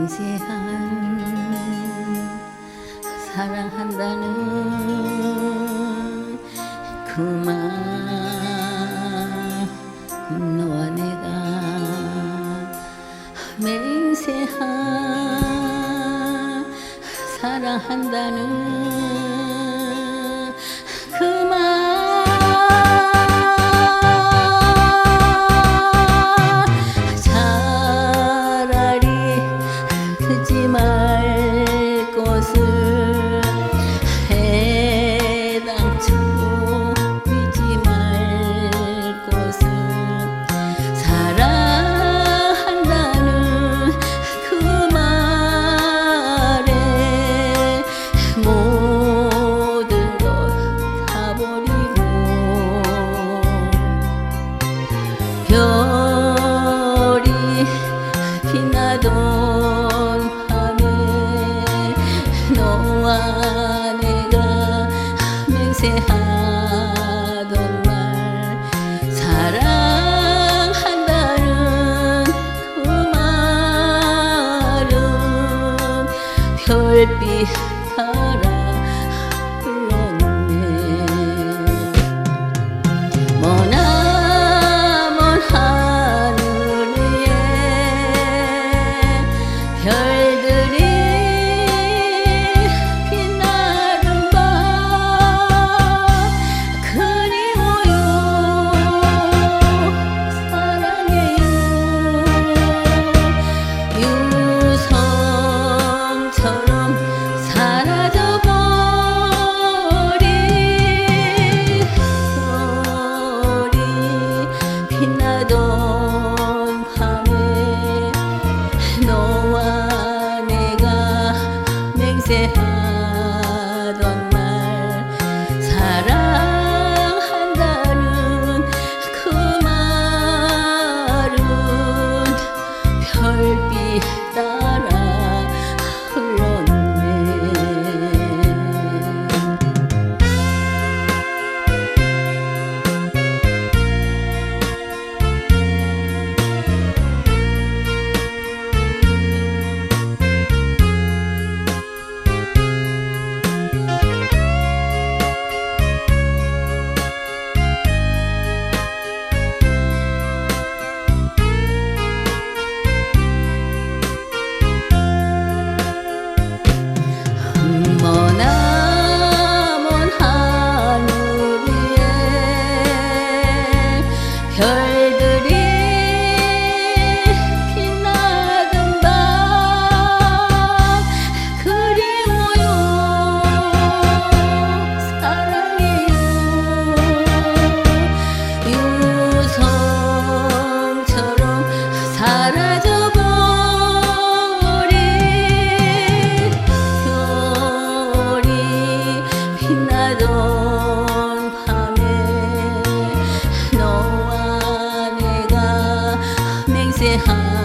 맹세한 사랑한다는 그만 너와 내가 맹세한 사랑한다는 ونقا say high.